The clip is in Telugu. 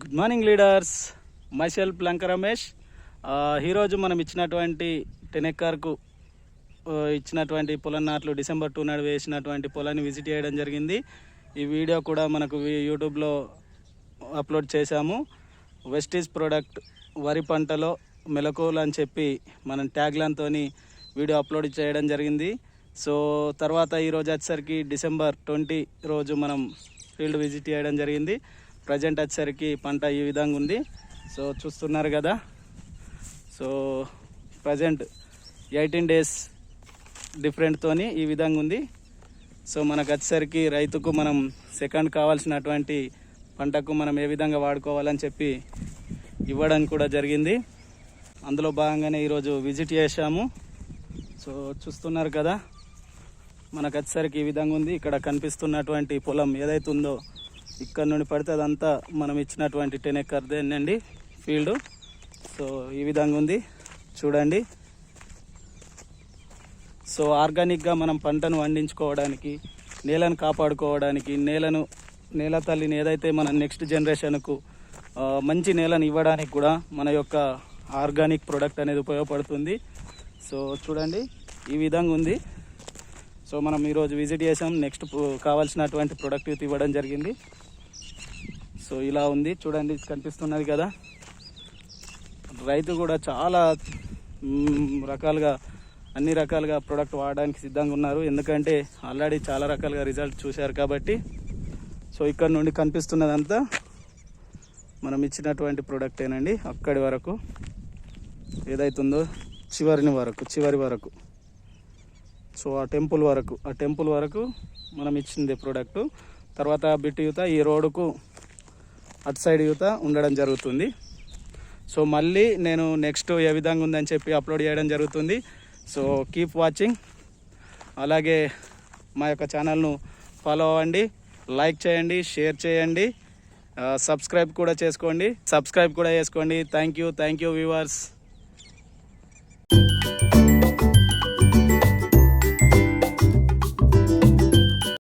Good morning leaders myself Lanka Ramesh ఈరోజు మనం ఇచ్చినటువంటి టెన్ ఇచ్చినటువంటి పొలం నాట్లు డిసెంబర్ టూ నాడు వేసినటువంటి పొలాన్ని విజిట్ చేయడం జరిగింది. ఈ వీడియో కూడా మనకు యూట్యూబ్లో అప్లోడ్ చేశాము. వెస్టీజ్ ప్రోడక్ట్ వరి పంటలో మెలకువలు అని చెప్పి మనం ట్యాగ్లతో వీడియో అప్లోడ్ చేయడం జరిగింది. సో తర్వాత ఈరోజు వచ్చేసరికి డిసెంబర్ ట్వంటీ రోజు మనం ఫీల్డ్ విజిట్ చేయడం జరిగింది. ప్రజెంట్ వచ్చేసరికి పంట ఈ విధంగా ఉంది. సో చూస్తున్నారు కదా. సో ప్రజెంట్ ఎయిటీన్ డేస్ డిఫరెంట్తోని ఈ విధంగా ఉంది. సో మనకు వచ్చేసరికి రైతుకు మనం సెకండ్ కావాల్సినటువంటి పంటకు మనం ఏ విధంగా వాడుకోవాలని చెప్పి ఇవ్వడం కూడా జరిగింది. అందులో భాగంగానే ఈరోజు విజిట్ చేశాము. సో చూస్తున్నారు కదా. మనకు వచ్చేసరికి ఈ విధంగా ఉంది. ఇక్కడ కనిపిస్తున్నటువంటి పొలం ఏదైతే ఉందో ఇక్కడ నుండి పడితే అదంతా మనం ఇచ్చినటువంటి టెన్ ఎక్కర్దేనండి ఫీల్డ్. సో ఈ విధంగా ఉంది. చూడండి. సో ఆర్గానిక్గా మనం పంటను పండించుకోవడానికి నేలను కాపాడుకోవడానికి నేలను నేల తల్లిని ఏదైతే మన నెక్స్ట్ జనరేషన్కు మంచి నేలను ఇవ్వడానికి కూడా మన యొక్క ఆర్గానిక్ ప్రోడక్ట్ అనేది ఉపయోగపడుతుంది. సో చూడండి. ఈ విధంగా ఉంది. సో మనం ఈరోజు విజిట్ చేసాం నెక్స్ట్ కావాల్సినటువంటి ప్రొడక్ట్ ఇవ్వడం జరిగింది. సో ఇలా ఉంది. చూడండి కనిపిస్తున్నది కదా. రైతు కూడా చాలా రకాలుగా అన్ని రకాలుగా ప్రోడక్ట్ వాడడానికి సిద్ధంగా ఉన్నారు. ఎందుకంటే ఆల్రెడీ చాలా రకాలుగా రిజల్ట్ చూశారు కాబట్టి. సో ఇక్కడ నుండి కనిపిస్తున్నదంతా మనం ఇచ్చినటువంటి ప్రోడక్ట్ ఏనండి అక్కడి వరకు ఏదైతుందో చివరిని వరకు చివరి వరకు. సో ఆ టెంపుల్ వరకు ఆ టెంపుల్ వరకు మనం ఇచ్చింది ప్రోడక్ట్ తర్వాత బిట్ యూత ఈ రోడ్డుకు అటు సైడ్ యూత ఉండడం జరుగుతుంది. సో మళ్ళీ నేను నెక్స్ట్ ఏ విధంగా ఉందని చెప్పి అప్లోడ్ చేయడం జరుగుతుంది. సో కీప్ వాచింగ్ అలాగే మా యొక్క ఛానల్ను ఫాలో అవ్వండి లైక్ చేయండి షేర్ చేయండి సబ్స్క్రైబ్ కూడా చేసుకోండి. సబ్స్క్రైబ్ కూడా చేసుకోండి. Thank you thank you viewers